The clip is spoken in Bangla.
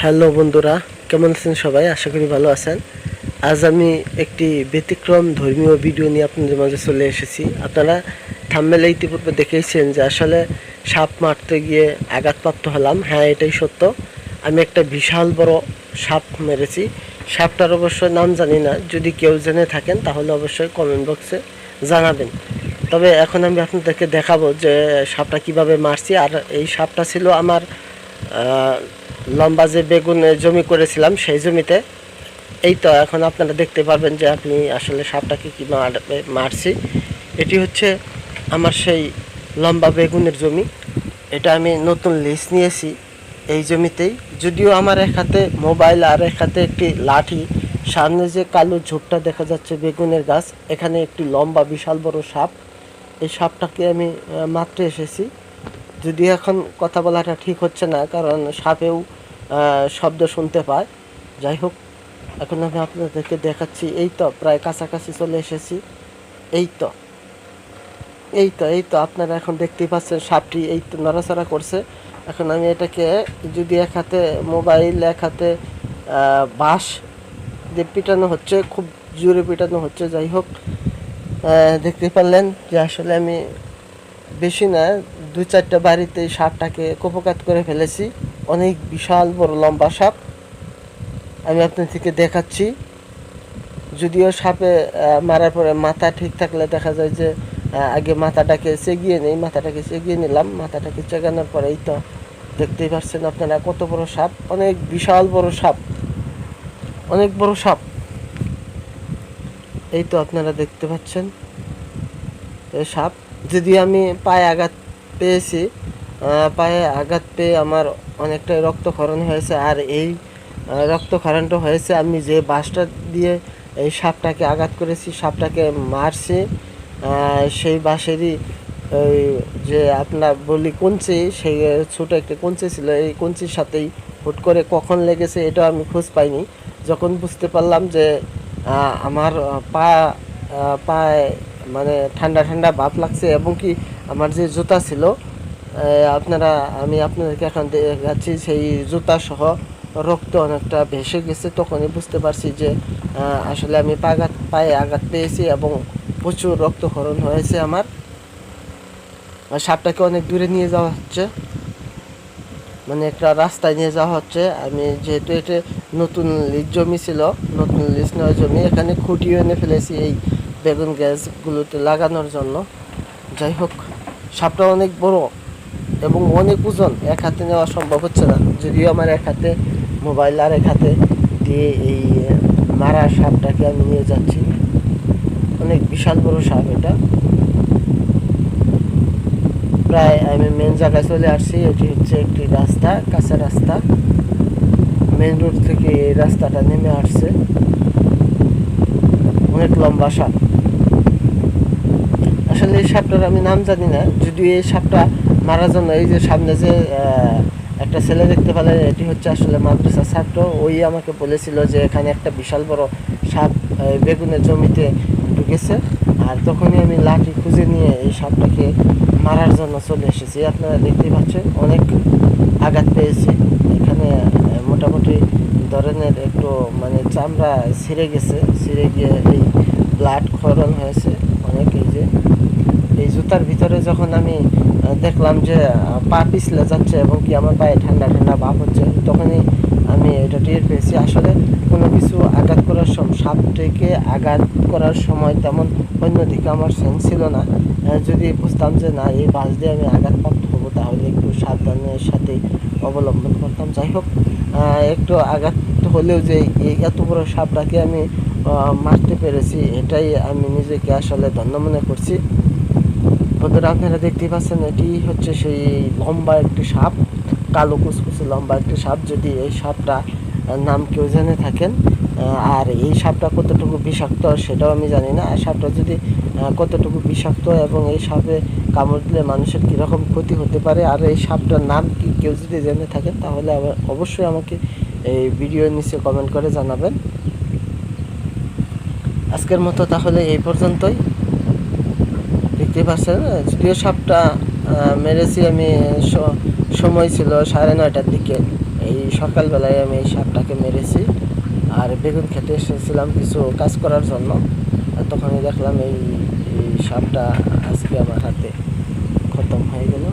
হ্যালো বন্ধুরা, কেমন আছেন সবাই? আশা করি ভালো আছেন। আজ আমি একটি ব্যতিক্রম ধর্মীয় ভিডিও নিয়ে আপনাদের মাঝে চলে এসেছি। আপনারা থাম্বেলে ইতিপূর্বে দেখেইছেন যে আসলে সাপ মারতে গিয়ে আঘাতপ্রাপ্ত হলাম। হ্যাঁ এটাই সত্য। আমি একটা বিশাল বড় সাপ মেরেছি। সাপটার অবশ্য নাম জানি না। যদি কেউ জেনে থাকেন, তাহলে অবশ্যই কমেন্ট বক্সে জানাবেন। তবে এখন আমি আপনাদেরকে দেখাবো যে সাপটা কীভাবে মারছি। আর এই সাপটা ছিল আমার লম্বা যে বেগুন জমি করেছিলাম সেই জমিতে, এই তো এখন আপনারা দেখতে পারবেন যে আপনি আসলে সাপটাকে কি মারছি। এটি হচ্ছে আমার সেই লম্বা বেগুনের জমি। এটা আমি নতুন লিজ নিয়েছি এই জমিতেই। যদিও আমার এক হাতে মোবাইল আর এক হাতে একটি লাঠি, সামনে যে কালো ঝোপটা দেখা যাচ্ছে বেগুনের গাছ, এখানে একটি লম্বা বিশাল বড় সাপ। এই সাপটাকে আমি মারতে এসেছি। যদি এখন কথা বলাটা ঠিক হচ্ছে না, কারণ সাপেও শব্দ শুনতে পায়। যাই হোক, এখন আমি আপনাদেরকে দেখাচ্ছি, এই তো প্রায় কাছাকাছি চলে এসেছি। এই তো এই তো এই তো, আপনারা এখন দেখতেই পাচ্ছেন সাপটি এই তো নড়াচড়া করছে। এখন আমি এটাকে যদি এক হাতে মোবাইল, এক হাতে বাঁশ দিয়ে পিটানো হচ্ছে, খুব জোরে পিটানো হচ্ছে, যাই হোক দেখতে পারলেন যে আসলে আমি বেশি না দু চারটা বাড়িতে সাপটাকে কোপকাত করে ফেলেছি। অনেক বিশাল বড় লম্বা সাপ। আমি আপনার থেকে দেখাচ্ছি। যদিও সাপে মারার পরে মাথা ঠিক থাকলে দেখা যায় যে আগে মাথাটাকে চেগিয়ে নেই, মাথাটাকে চেগিয়ে নিলাম, মাথাটাকে চেগানোর পরে এই তো দেখতেই পাচ্ছেন আপনারা কত বড় সাপ, অনেক বিশাল বড় সাপ, অনেক বড় সাপ। এই তো আপনারা দেখতে পাচ্ছেন সাপ। যদি আমি পায়ে আঘাত পেয়েছি। পায়ে আঘাত পেয়ে আমার অনেকটাই রক্তক্ষরণ হয়েছে আর এই রক্তক্ষরণটা হয়েছে আমি যে বাঁশটা দিয়ে এই সাপটাকে আঘাত করেছি, সাপটাকে মারছি সেই বাঁশেরই ওই যে আপনার বলি কঞ্চি, সেই ছোটো একটা কঞ্চি ছিল, এই কঞ্চির সাথেই হুট করে কখন লেগেছে এটা আমি খোঁজ পাইনি। যখন বুঝতে পারলাম যে আমার পা পায়ে মানে ঠান্ডা ঠান্ডা ভাব লাগছে এবং কি আমার যে জুতা ছিল আপনারা, আমি আপনাদেরকে এখন দেখাচ্ছি সেই জুতা সহ রক্ত অনেকটা ভেসে গেছে। তখনই বুঝতে পারছি যে আসলে আমি পাঘাত পায়ে আঘাত পেয়েছি এবং প্রচুর রক্তক্ষরণ হয়েছে আমার। সাপটাকে অনেক দূরে নিয়ে যাওয়া হচ্ছে। মানে একটা রাস্তায় নিয়ে যাওয়া হচ্ছে। আমি যেহেতু এটা নতুন লিজ জমি ছিল, নতুন লিজ নেওয়া জমি, এখানে খুঁটিও এনে ফেলেছি এই বেগুন গ্যাসগুলোতে লাগানোর জন্য। যাই হোক। সাপটা অনেক বড় এবং অনেক ওজন, এক হাতে নেওয়া সম্ভব হচ্ছে না। যদিও আমার এক হাতে, মোবাইল আর এক হাতে দিয়ে এই মারা সাপটাকে আমি নিয়ে যাচ্ছি। অনেক বিশাল বড় সাপ এটা। প্রায় আমি মেন জায়গায় চলে আসছি, এটি হচ্ছে একটি রাস্তা, কাঁচা রাস্তা। মেন রোড থেকে এই রাস্তাটা নেমে আসছে। অনেক লম্বা সাপ। এই সাপটার আমি নাম জানি না, যদিও এই সাপটা মারার জন্য এই যে সামনে যে একটা ছেলে দেখতে পেলেন এটি হচ্ছে আসলে মাদ্রাসা ছাত্র। ওই আমাকে বলেছিল যে এখানে একটা বিশাল বড় সাপ বেগুনের জমিতে ঢুকেছে। আর তখনই আমি লাঠি খুঁজে নিয়ে এই সাপটাকে মারার জন্য চলে এসেছি। আপনারা দেখতেই পাচ্ছেন, অনেক আঘাত পেয়েছে। এখানে মোটামুটি ধরনের একটু মানে চামড়া ছিঁড়ে গেছে। ছিঁড়ে গিয়ে এই ব্লাড ক্ষরণ হয়েছে অনেক, এই যে এই জুতার ভিতরে যখন আমি দেখলাম যে পা পিছলে যাচ্ছে এবং কি আমার পায়ে ঠান্ডা ঠান্ডা ভাব হচ্ছে, তখনই আমি এটা টের পেয়েছি। আসলে কোনো কিছু আঘাত করার সময় সাপটিকে আঘাত করার সময় তেমন অন্যদিকে আমার সেন্স ছিল না। যদি বুঝতাম যে, না, এই বাস দিয়ে আমি আঘাতপ্রাপ্ত হব, তাহলে একটু সাবধানের সাথে অবলম্বন করতাম। যাই হোক একটু আঘাত হলেও যে, এই এত বড় সাপটাকে আমি মারতে পেরেছি, এটাই আমি নিজেকে আসলে ধন্য মনে করছি। বন্ধুরা আপনারা দেখতেই পাচ্ছেন, এটি হচ্ছে সেই লম্বা একটি সাপ, কালো কুচকুচে লম্বা একটি সাপ। যদি এই সাপটা নাম কেউ জেনে থাকেন আর এই সাপটা কতটুকু বিষাক্ত সেটাও আমি জানি না। আর সাপটা যদি কতটুকু বিষাক্ত এবং এই সাপে কামড় দিলে মানুষের কীরকম ক্ষতি হতে পারে, আর এই সাপটার নাম কি কেউ যদি জেনে থাকেন, তাহলে অবশ্যই আমাকে এই ভিডিও নিচে কমেন্ট করে জানাবেন। আজকের মতো তাহলে এই পর্যন্তই। দেখতে পাচ্ছেন সাপটা মেরেছি আমি সময় ছিল সাড়ে নয়টার দিকে। এই সকালবেলায় আমি এই সাপটাকে মেরেছি। আর বেগুন খেতে এসেছিলাম কিছু কাজ করার জন্য। তখন দেখলাম এই সাপটা আজকে আমার হাতে খতম হয়ে গেল।